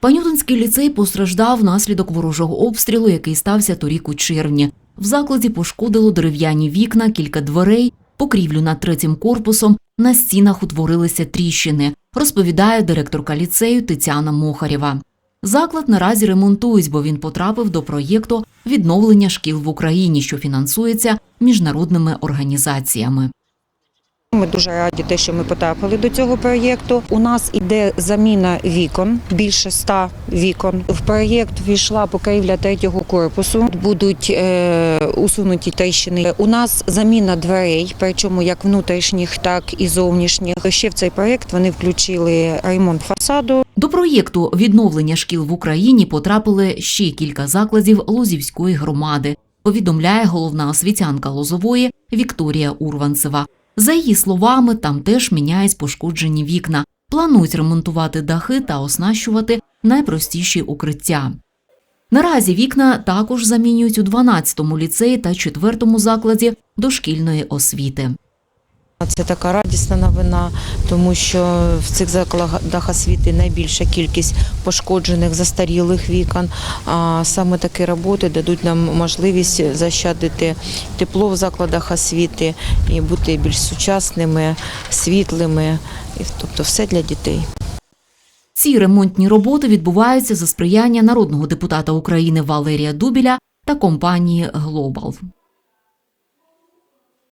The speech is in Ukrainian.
Панютинський ліцей постраждав внаслідок ворожого обстрілу, який стався торік у червні. В закладі пошкодило дерев'яні вікна, кілька дверей, покрівлю над третім корпусом, на стінах утворилися тріщини, розповідає директорка ліцею Тетяна Мохарєва. Заклад наразі ремонтують, бо він потрапив до проєкту відновлення шкіл в Україні, що фінансується міжнародними організаціями. Ми дуже раді, те, що ми потрапили до цього проєкту. У нас іде заміна вікон, більше ста вікон. В проєкт війшла покрівля третього корпусу. Будуть е, усунуті тріщини. У нас заміна дверей, причому як внутрішніх, так і зовнішніх. Ще в цей проєкт вони включили ремонт фасаду. До проєкту відновлення шкіл в Україні потрапили ще кілька закладів Лозівської громади, повідомляє головна освітянка Лозової Вікторія Урванцева. За її словами, там теж міняють пошкоджені вікна, планують ремонтувати дахи та оснащувати найпростіші укриття. Наразі вікна також замінюють у 12-му ліцеї та 4-му закладі дошкільної освіти. Це така радісна новина, тому що в цих закладах освіти найбільша кількість пошкоджених застарілих вікон. А саме такі роботи дадуть нам можливість защадити тепло в закладах освіти і бути більш сучасними, світлими, тобто все для дітей. Ці ремонтні роботи відбуваються за сприяння народного депутата України Валерія Дубіля та компанії Глобал.